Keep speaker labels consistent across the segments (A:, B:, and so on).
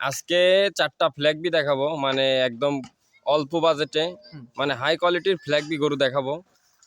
A: আজকে চারটা flag B দেখাবো মানে একদম অল্প বাজেটে মানে হাই কোয়ালিটির ফ্ল্যাগ বি গরু দেখাবো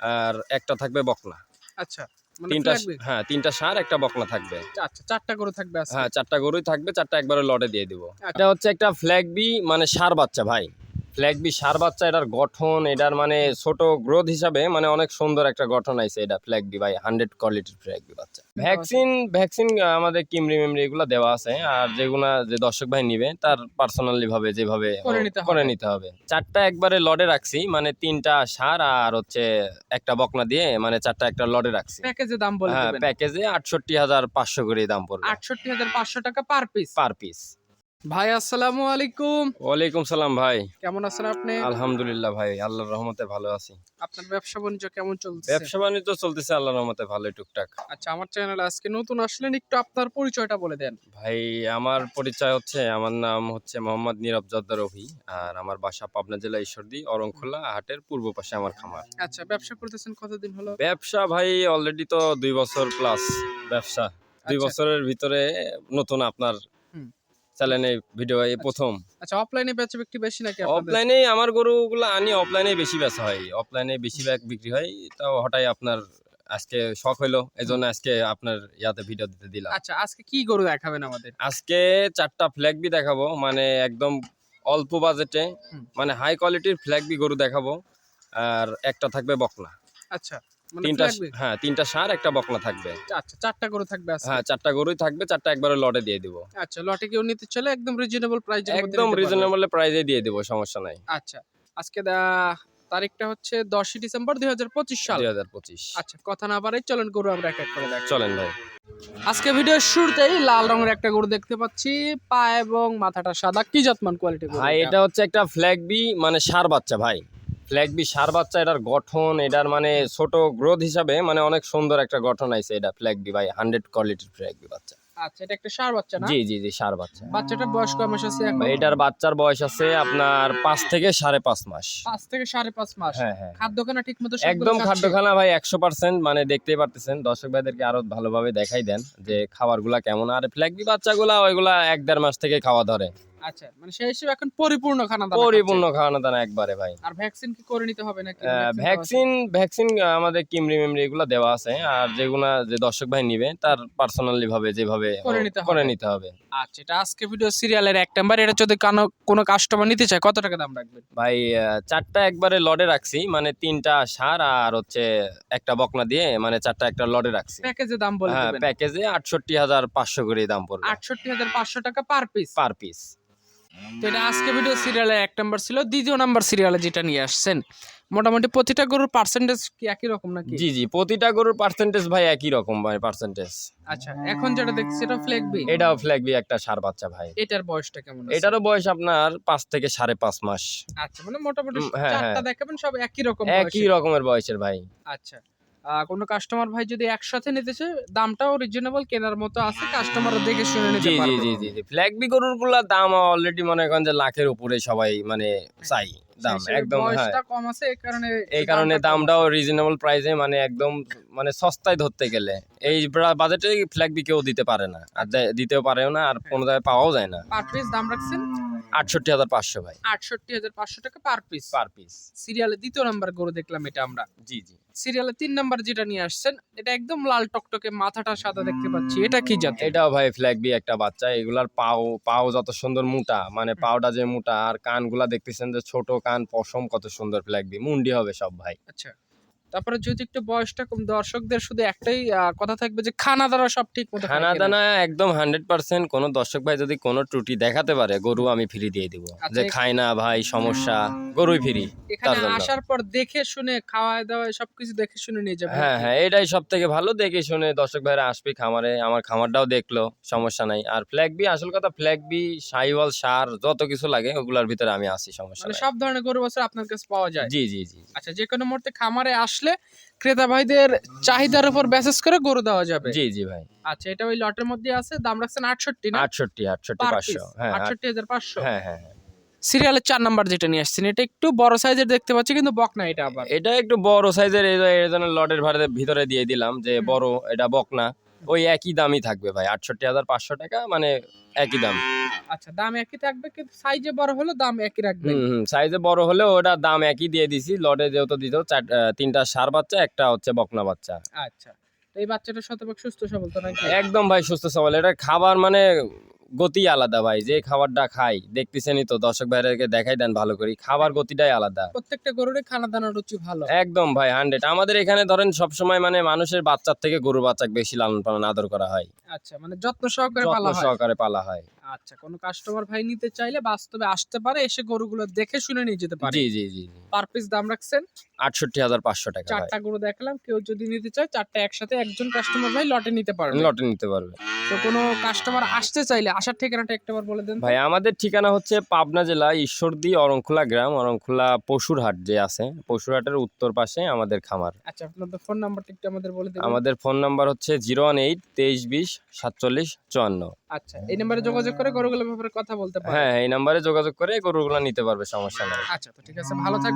A: আর একটা থাকবে বকনা।
B: আচ্ছা মানে
A: তিনটা হ্যাঁ তিনটা সার একটা বকনা থাকবে।
B: আচ্ছা চারটা গরু থাকবে
A: হ্যাঁ চারটা গরুই থাকবে চারটা একবারে লটে দিয়ে দিব।
B: আচ্ছা।
A: এটা হচ্ছে একটা ফ্ল্যাগবি মানে সার বাচ্চা ভাই। ফ্ল্যাগবি সার বাচ্চা এটার গঠন এটার মানে ছোট গ্রোথ হিসাবে মানে অনেক সুন্দর একটা গঠন আছে এটা ফ্ল্যাগবি ভাই হান্ড্রেড কোয়ালিটির ফ্ল্যাগবি বাচ্চা। ভ্যাকসিন ভ্যাকসিন আমাদের কিমরি মেমরি এগুলো দেওয়া আছে আর যেগুলা যে দর্শক ভাই নিবে তার পার্সোনালি ভাবে যেভাবে
B: করে নিতে হবে।
A: করে নিতে হবে। চারটা একবারে লডে রাখছি মানে তিনটা সার আর হচ্ছে একটা বকনা দিয়ে মানে চারটা একটা লডে রাখছি।
B: প্যাকেজে দাম বলে
A: হ্যাঁ প্যাকেজে আটষট্টি হাজার পাঁচশো করে দাম পড়বে।
B: আটষট্টি হাজার পাঁচশো টাকা পার পিস
A: পার পিস
B: ভাই আসসালামু আলাইকুম।
A: ওয়ালাইকুম সালাম ভাই।
B: কেমন আছেন আপনি?
A: আলহামদুলিল্লাহ ভাই আল্লাহর রহমতে ভালো আছি।
B: আপনার ব্যবসা বাণিজ্য কেমন চলছে?
A: ব্যবসা বাণিজ্য চলতেছে আল্লাহর রহমতে ভালোই টুকটাক।
B: আচ্ছা আমার চ্যানেল আজকে নতুন আসলেন একটু আপনার পরিচয়টা বলে দেন।
A: ভাই আমার পরিচয় হচ্ছে আমার নাম হচ্ছে মোহাম্মদ নীরব জদ্দার রফি আর আমার বাসা পাবনা জেলা ঈশ্বরদী অরংখোলা হাটের পূর্ব পাশে আমার খামার।
B: আচ্ছা ব্যবসা করতেছেন কতদিন হলো?
A: ব্যবসা ভাই অলরেডি তো দুই বছর প্লাস ব্যবসা। দুই
B: আচ্ছা।
A: বছরের ভিতরে নতুন আপনার। চ্যানেলে ভিডিও এই প্রথম।
B: আচ্ছা অফলাইনে বেচা বিক্রি বেশি নাকি?
A: অফলাইনে আমার গরুগুলো আনি অফলাইনে বেশি বেচা হয়। অফলাইনে বেশি ব্যাগ বিক্রি হয় তাও হঠাৎ আপনার আজকে শখ হইল এই জন্য আজকে আপনার ইয়াতে ভিডিও দিতে দিলাম।
B: আচ্ছা আজকে কি গরু দেখাবেন আমাদের?
A: আজকে চারটা ফ্ল্যাগবি দেখাবো মানে একদম অল্প বাজেটে মানে হাই কোয়ালিটির ফ্ল্যাগবি গরু দেখাবো আর একটা থাকবে বকনা।
B: আচ্ছা।
A: তিনটা হ্যাঁ তিনটা সার একটা বকনা থাকবে।
B: আচ্ছা চারটা গরু থাকবে
A: হ্যাঁ চারটা গরুই থাকবে চারটা একবারে লটে দিয়ে দিব।
B: আচ্ছা লটে কেউ নিতে চলে একদম রিজনেবল প্রাইস
A: একদম রিজনেবল প্রাইসে দিয়ে দিব সমস্যা নাই।
B: আচ্ছা আজকে তারিখটা হচ্ছে দশই ডিসেম্বর দুই হাজার পঁচিশ সাল।
A: দুই হাজার পঁচিশ।
B: আচ্ছা কথা না বাড়াই চলেন গরু আমরা এক এক করে দেখ
A: চলেন ভাই।
B: আজকে ভিডিওর শুরুতেই লাল রঙের একটা গরু দেখতে পাচ্ছি পা এবং মাথাটা সাদা। কি জাতমান কোয়ালিটি
A: ভাই এটা? হচ্ছে একটা ফ্ল্যাগবি মানে সার বাচ্চা ভাই। ফ্ল্যাগবি সার বাচ্চা এটার গঠন এটার মানে ছোট গ্রোথ হিসাবে মানে অনেক সুন্দর একটা গঠন আছে এটা ফ্ল্যাগবি ভাই হান্ড্রেড কোয়ালিটির ফ্ল্যাগবি বাচ্চা।
B: আচ্ছা এটা একটা সার বাচ্চা না?
A: জি জি জি সার বাচ্চা।
B: বাচ্চাটার বয়স কয় মাস আছে এখন?
A: এটার বাচ্চার বয়স আছে আপনার পাঁচ থেকে সাড়ে পাঁচ মাস।
B: পাঁচ থেকে সাড়ে পাঁচ মাস।
A: হ্যাঁ হ্যাঁ।
B: খাদ্যখানা ঠিক মতো
A: একদম খাদ্যখানা ভাই একশো পার্সেন্ট মানে দেখতেই পারতেছেন। দর্শক ভাইদেরকে আরও ভালোভাবে দেখাই দেন যে খাবারগুলা কেমন। আর ফ্ল্যাগবি বাচ্চাগুলা ওইগুলা এক দেড় মাস থেকে খাওয়া ধরে।
B: আচ্ছা মানে সেই হিসেবে এখন পরিপূর্ণ খানা দানা
A: পরিপূর্ণ দানা একবারে ভাই।
B: আর ভ্যাকসিন কি করে নিতে হবে নাকি?
A: ভ্যাকসিন ভ্যাকসিন আমাদের কিমরি মেমরি এগুলো দেওয়া আছে। আর যেগুলা যে দর্শক ভাই নিবে তার পার্সোনালি ভাবে যেভাবে
B: করে নিতে হবে। আচ্ছা এটা আজকে ভিডিও সিরিয়ালের এক নাম্বার এটা যদি কোনো কাস্টমার নিতে চায় কত টাকা দাম রাখবেন?
A: ভাই চারটা একবারে লডে রাখছি মানে তিনটা সার আর হচ্ছে একটা বকনা দিয়ে মানে চারটা একটা লডে রাখছি।
B: প্যাকেজে দাম বলে
A: হ্যাঁ প্যাকেজে আটষট্টি হাজার পাঁচশো করে দাম পড়বে।
B: আটষট্টি হাজার পাঁচশো টাকা পার পিস
A: পার পিস
B: তো এটা আজকে ভিডিও সিরিয়ালের এক নাম্বার ছিল দ্বিতীয় নাম্বার সিরিয়ালে যেটা নিয়ে আসছেন। মোটামুটি প্রতিটা গরুর পার্সেন্টেজ কি একই রকম নাকি?
A: জি জি প্রতিটা গরুর পার্সেন্টেজ ভাই একই রকম ভাই পার্সেন্টেজ
B: আচ্ছা এখন যেটা দেখছি সেটা ফ্লেগবি
A: এটাও ফ্ল্যাগবি একটা সার বাচ্চা ভাই।
B: এটার বয়সটা কেমন আছে?
A: এটারও বয়স আপনার পাঁচ থেকে সাড়ে পাঁচ মাস।
B: আচ্ছা মানে মোটামুটি
A: হ্যাঁ,
B: চারটা
A: হ্যাঁ।
B: দেখাবেন সব একই রকম
A: একই রকমের বয়সের ভাই।
B: আচ্ছা। কোনো কাস্টমার ভাই যদি একসাথে নিতে চায় দামটাও রিজনেবল কেনার মতো আছে কাস্টমারও দেখে শুনে নিতে পারবে।
A: জি জি জি। ফ্ল্যাগবি গরুরগুলা দাম অলরেডি মনে করেন যে লাখের উপরে সবাই মানে চাই দাম একদম হ্যাঁ।
B: কম আছে এই কারণে
A: এই কারণে দামটাও রিজনেবল প্রাইসে মানে একদম মানে সস্তায় ধরতে গেলে। এই বাজেটে ফ্ল্যাগবি কেউ দিতে পারে না আর দিতেও পারেও না আর কোনো জায়গায় পাওয়াও যায় না।
B: পার পিস দাম রাখছেন?
A: আটষট্টি হাজার পাঁচশো ভাই।
B: আটষট্টি হাজার পাঁচশো টাকা পার পিস
A: পার পিস
B: সিরিয়ালে দ্বিতীয় নাম্বার গরু দেখলাম এটা আমরা।
A: জি জি।
B: সিরিয়ালে তিন নাম্বার যেটা নিয়ে আসছেন এটা একদম লাল টকটকে মাথাটা সাদা দেখতে পাচ্ছি। এটা কি জাত
A: এটাও ভাই ফ্ল্যাগবি একটা বাচ্চা এগুলার পাও পাও যত সুন্দর মোটা মানে পাওটা যে মোটা আর কানগুলা দেখতেছেন যে ছোট কান পশম কত সুন্দর ফ্ল্যাগ ফ্ল্যাগবি মুন্ডি হবে সব ভাই।
B: আচ্ছা। তারপরে যদি একটু বয়সটা কম দর্শকদের শুধু একটাই কথা থাকবে যে খানা দানা সব ঠিক মতো
A: খানা দানা একদম হান্ড্রেড পার্সেন্ট কোনো দর্শক ভাই যদি কোনো ত্রুটি দেখাতে পারে গরু আমি ফ্রি দিয়ে দিব।
B: আচ্ছা,
A: যে খায় না ভাই সমস্যা গরুই ফ্রি
B: এখানে আসার পর দেখে শুনে খাওয়া দাওয়া সবকিছু দেখে শুনে নিয়ে যাবে।
A: হ্যাঁ হ্যাঁ এটাই সব থেকে ভালো দেখে শুনে দর্শক ভাইরা আসবে খামারে আমার খামারটাও দেখল সমস্যা নাই। আর ফ্ল্যাগবি আসল কথা ফ্ল্যাগবি সাইওয়াল সার যত কিছু লাগে ওগুলার ভিতরে আমি আসি সমস্যা
B: মানে সব ধরনের গরু বছর আপনার কাছে পাওয়া যায়?
A: জি জি জি
B: আচ্ছা যে কোনো মুহূর্তে খামারে আসলে ক্রেতা ভাইদের চাহিদার উপর বেসেস করে গরু দেওয়া যাবে।
A: জি জি ভাই।
B: আচ্ছা এটা ওই লটের মধ্যে আছে দাম রাখছেন আটষট্টি না?
A: আটষট্টি আটষট্টি পাঁচশো। হ্যাঁ আট-
B: আটষট্টি হাজার পাঁচশো।
A: হ্যাঁ হ্যাঁ হ্যাঁ।
B: সিরিয়ালের চার নাম্বার যেটা নিয়ে আসছেন এটা একটু বড় সাইজের দেখতে পাচ্ছি কিন্তু বক না এটা আবার।
A: এটা একটু বড় সাইজের এই জন্য লটের ভিতরে দিয়ে দিলাম যে বড় এটা বকনা। ওই একই দামই থাকবে ভাই আটষট্টি হাজার পাঁচশো টাকা মানে একই দাম।
B: আচ্ছা দাম একই থাকবে কিন্তু সাইজে বড় হলো দাম একই রাখবে।
A: হুম সাইজে বড় হলেও ওটা দাম একই দিয়ে দিছি লটে যেহেতু দিত তিনটা সার বাচ্চা একটা হচ্ছে বকনা বাচ্চা।
B: আচ্ছা তো এই বাচ্চাটা শতভাগ সুস্থ সবল তো নাকি?
A: একদম ভাই সুস্থ সবল এটা খাবার মানে গতি আলাদা ভাই যে খাবারটা খাই দেখতেছেনই তো দর্শক ভাইদেরকে দেখাই দেন ভালো করে খাবার গতিটাই আলাদা।
B: প্রত্যেকটা গরুরই খানা দানার রুচি ভালো।
A: একদম ভাই হান্ড্রেড আমাদের এখানে ধরেন সবসময় মানে মানুষের বাচ্চার থেকে গরু বাচ্চা বেশি লালন পালন আদর করা হয়।
B: আচ্ছা মানে যত্ন সহকারে পালা হয়।
A: সহকারে পালা হয়।
B: আচ্ছা কোনো কাস্টমার ভাই নিতে চাইলে বাস্তবে আসতে পারে এসে গরুগুলো দেখে শুনে নিয়ে যেতে পারে।
A: জি জি জি।
B: পার পিস দাম রাখছেন?
A: আটষট্টি হাজার পাঁচশো টাকা
B: চারটা গরু দেখলাম কেউ যদি নিতে চায় চারটা একসাথে একজন কাস্টমার ভাই লটে নিতে পারবে।
A: লটে নিতে পারবে।
B: তো কোনো কাস্টমার আসতে চাইলে আসার ঠিকানাটা একটাবার বলে দেন।
A: ভাই আমাদের ঠিকানা হচ্ছে পাবনা জেলা ঈশ্বরদী অরংখোলা গ্রাম অরংখোলা পশুরহাট যে আছে পশুরহাটের উত্তর পাশে আমাদের খামার।
B: আচ্ছা আপনাদের ফোন নাম্বারটা একটু আমাদের বলে দেবেন।
A: আমাদের ফোন নাম্বার হচ্ছে জিরো ওয়ান এইট তেইশ বিশ সাতচল্লিশ চুয়ান্ন।
B: আচ্ছা এই নাম্বারে যোগাযোগ করে গরুগুলোর ব্যাপারে কথা বলতে পারেন
A: হ্যাঁ এই নাম্বারে যোগাযোগ করে গরুগুলো নিতে পারবে সমস্যা নেই।
B: আচ্ছা তো ঠিক আছে ভালো